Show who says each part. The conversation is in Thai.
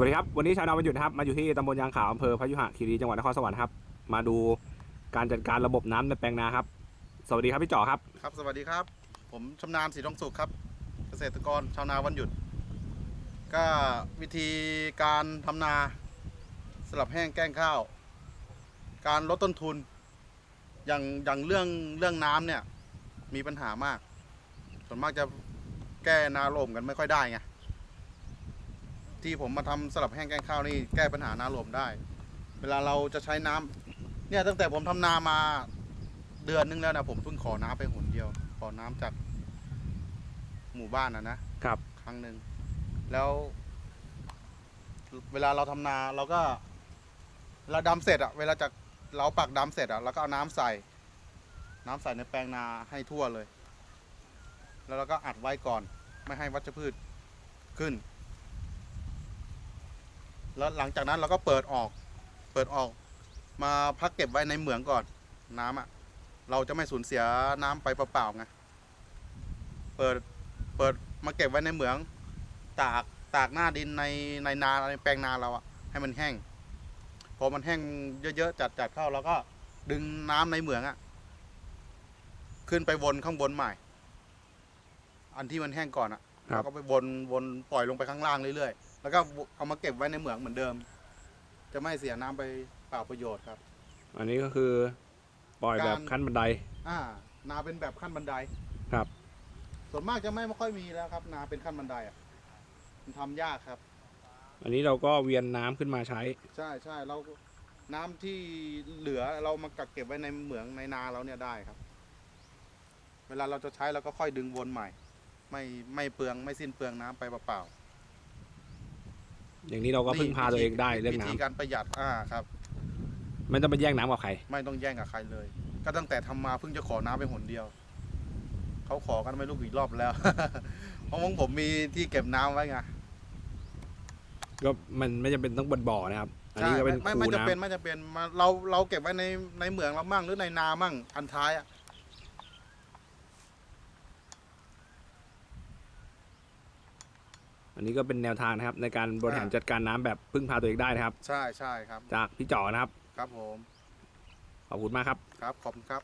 Speaker 1: วัสดีครับ วันนี้ชาวนาวันหยุดนะครับ มาอยู่ที่ตำบลยางขาวอำเภอพยุหคีรีจังหวัดนครสวรรค์ครับ มาดูการจัดการระบบน้ำในแปลงนาครับ สวัสดีครับพี่จ่อครับ
Speaker 2: ครับ สวัสดีครับ ผมชำนาญศรีทองสุขครับ เกษตรกรชาวนาวันหยุด ก็วิธีการทำนาสลับแห้งแกล้งข้าว การลดต้นทุน อย่างอย่างเรื่องเรื่องน้ำเนี่ยมีปัญหามาก ส่วนมากจะแก้นาลมกันไม่ค่อยได้ไง ที่ผมมาทำสลับแห้งแกล้งข้าวนี่แก้ปัญหานาลมได้ เวลาเราจะใช้น้ำเนี่ยตั้งแต่ผมทำนามาเดือนนึงแล้วนะผมเพิ่งขอน้ำไปหนเดียว ขอน้ำจากหมู่บ้านนะนะครับ ครั้งหนึ่งแล้ว เวลาเราทำนาเราก็ เราดำเสร็จอะเวลาจากเราปักดำเสร็จอะเราก็เอาน้ำใส่ น้ำใส่ในแปลงนาให้ทั่วเลย แล้วเราก็อัดไว้ก่อน ไม่ให้วัชพืชขึ้น แล้วหลังจากนั้นเราก็เปิดออก เปิดออก มาพักเก็บไว้ในเหมืองก่อน น้ำอะเราจะไม่สูญเสียน้ำไปเปล่าๆไง เปิด เปิดมาเก็บไว้ในเหมือง ตาก ตากหน้าดินในในนาในแปลงนาเราอะให้มันแห้ง พอมันแห้งเยอะๆจัดจัดเข้าเราก็ดึงน้ำในเหมืองอะขึ้นไปวนข้างบนใหม่ อันที่มันแห้งก่อนอะ
Speaker 1: ครับ
Speaker 2: เราก็ไปวนวนปล่อยลงไปข้างล่างเรื่อยๆ แล้วก็เอามาเก็บไว้ในเหมืองเหมือนเดิม จะไม่เสียน้ำไปเปล่าประโยชน์ครับ
Speaker 1: อันนี้ก็คือปล่อยแบบ
Speaker 2: การ
Speaker 1: ขั้นบันได
Speaker 2: อ่า นาเป็นแบบขั้นบันได
Speaker 1: ครับ
Speaker 2: ส่วนมากจะไม่ค่อยมีแล้วครับ นาเป็นขั้นบันไดอะมันทำยากครับ
Speaker 1: อันนี้เราก็เวียนน้ำขึ้นมาใช้
Speaker 2: ใช่ใช่เราน้ำที่เหลือเรามากักเก็บไว้ในเหมืองในนาเราเนี่ยได้ครับ เวลาเราจะใช้เราก็ค่อยดึงวนใหม่ ไม่ไม่เปลืองไม่สิ้นเปลืองน้ำไปเปล่า
Speaker 1: อย่างนี้เรา
Speaker 2: ๆ
Speaker 1: ก็พึ่งพาตัวเองได้เรื่อง
Speaker 2: วิธี
Speaker 1: น้ำ
Speaker 2: การประหยัดอ่าครับ
Speaker 1: ไม่ต้องไปแย่งน้ำกับใคร
Speaker 2: ไม่ต้องแย่งกับใครเลย ก็ตั้งแต่ทำมาเพิ่งจะขอน้ำไปหนเดียว เขาขอกันไม่รู้กี่รอบแล้ว เพราะของผมมีที่เก็บน้ำไว้ไง
Speaker 1: ก็มันไม่จำเป็นต้องบนบ่อนะครับ อันนี้ก็เป็น
Speaker 2: ใช่ไม่
Speaker 1: คู
Speaker 2: ไม่จะ
Speaker 1: น้
Speaker 2: เป็นไม่จะเป็นมาเราเราเก็บไว้ในในเหมืองเรามั่งหรือในนามั่งอันท้ายอะ
Speaker 1: อันนี้ก็เป็นแนวทางนะครับในการบริหารจัดการน้ำแบบพึ่งพาตัวเองได้นะครับ
Speaker 2: ใช่ใช่ครับ
Speaker 1: จากพี่จ่อนะครับ
Speaker 2: ครับผม
Speaker 1: ขอบคุณมากครับ
Speaker 2: ครับ ขอบคุณครับ